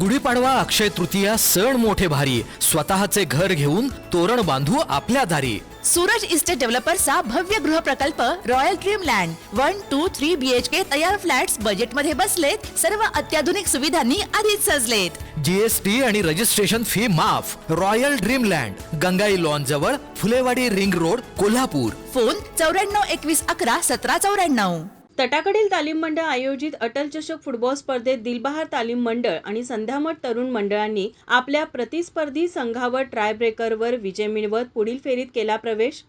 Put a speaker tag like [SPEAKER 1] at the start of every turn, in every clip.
[SPEAKER 1] गुढीपाडवा अक्षय तृतीया सण मोठे भारी. स्वतःचे घर घेऊन तोरण बांधू आपल्या दारी.
[SPEAKER 2] सूरज इस्टेट डेव्हलपर्सचा भव्य गृह प्रकल्प royal dream land one two three BHK तयार फ्लॅट्स बजेटमध्ये बसलेत. सर्व अत्याधुनिक सुविधांनी आधीच सजलेत.
[SPEAKER 1] जीएसटी आणि रजिस्ट्रेशन फी माफ. Royal dream land Gangai lawn जवळ Phulewadi ring road Kolhapur.
[SPEAKER 2] Phone चौऱ्याण्णव एकवीस अकरा सतरा चौऱ्याण्णव.
[SPEAKER 3] तटाकडील तालीम मंडळ आयोजित अटल चषक फुटबॉल स्पर्धेत दिलबहार तालीम मंडळ आणि संध्यामठ तरुण मंडळांनी आपल्या प्रतिस्पर्धी संघावर ट्रायब्रेकरवर विजय मिळवत पुढील फेरीत केला प्रवेश.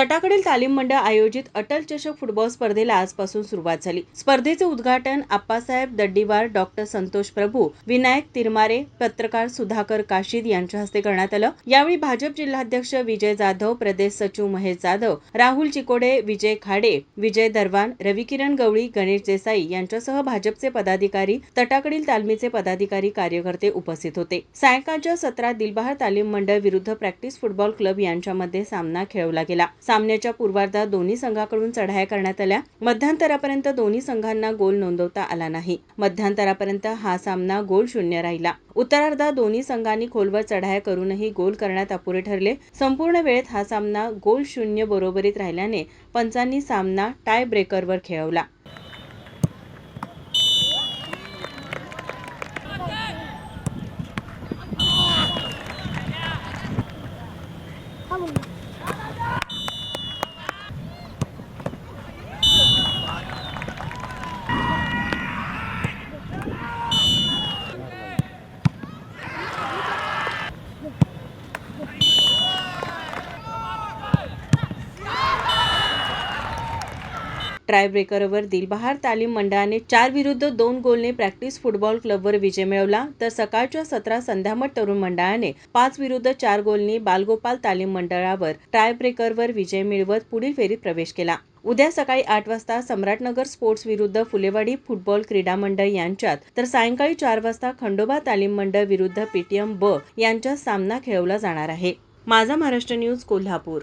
[SPEAKER 3] तटाकडील तालीम मंडळ आयोजित अटल चषक फुटबॉल स्पर्धेला आजपासून सुरुवात झाली. स्पर्धेचे उद्घाटन आप्पासाहेब दड्डीवार डॉक्टर संतोष प्रभू विनायक तिरमारे पत्रकार सुधाकर काशीद यांच्या हस्ते करण्यात आलं. यावेळी भाजप जिल्हाध्यक्ष विजय जाधव प्रदेश सचिव महेश जाधव राहुल चिकोडे विजय खाडे विजय दरवान रविकिरण गवळी गणेश देसाई यांच्यासह भाजपचे पदाधिकारी तटाकडील तालमीचे पदाधिकारी कार्यकर्ते उपस्थित होते. सायंकाळच्या सत्रात दिलबहार तालीम मंडळ विरुद्ध प्रॅक्टिस फुटबॉल क्लब यांच्यामध्ये सामना खेळवला गेला. सामन्याच्या पूर्वार्धात दोन्ही संघाकडून चढाया करण्यात आल्या. मध्यांतरापर्यंत दोन्ही संघांना गोल नोंदवता आला नाही. मध्यांतरापर्यंत हा सामना गोल शून्य राहिला. उत्तरार्धात दोन्ही संघांनी खोलवर चढाया करूनही गोल करण्यात अपुरे ठरले. संपूर्ण वेळेत हा सामना गोल शून्य बरोबरीत राहिल्याने पंचांनी सामना टाय ब्रेकरवर खेळवला. ट्रायब्रेकरवर दिलबहार तालीम मंडळाने चार विरुद्ध दोन गोलने प्रॅक्टिस फुटबॉल क्लबवर विजय मिळवला. तर सकाळच्या सत्रात संध्यामठ तरुण मंडळाने पाच विरुद्ध चार गोलनी बालगोपाल तालीम मंडळावर ट्रायब्रेकरवर विजय मिळवत पुढील फेरीत प्रवेश केला. उद्या सकाळी आठ वाजता सम्राटनगर स्पोर्ट्स विरुद्ध फुलेवाडी फुटबॉल क्रीडा मंडळ यांच्यात तर सायंकाळी चार वाजता खंडोबा तालीम मंडळ विरुद्ध पीटीएम ब यांच्यात सामना खेळवला जाणार आहे. माझा महाराष्ट्र न्यूज कोल्हापूर.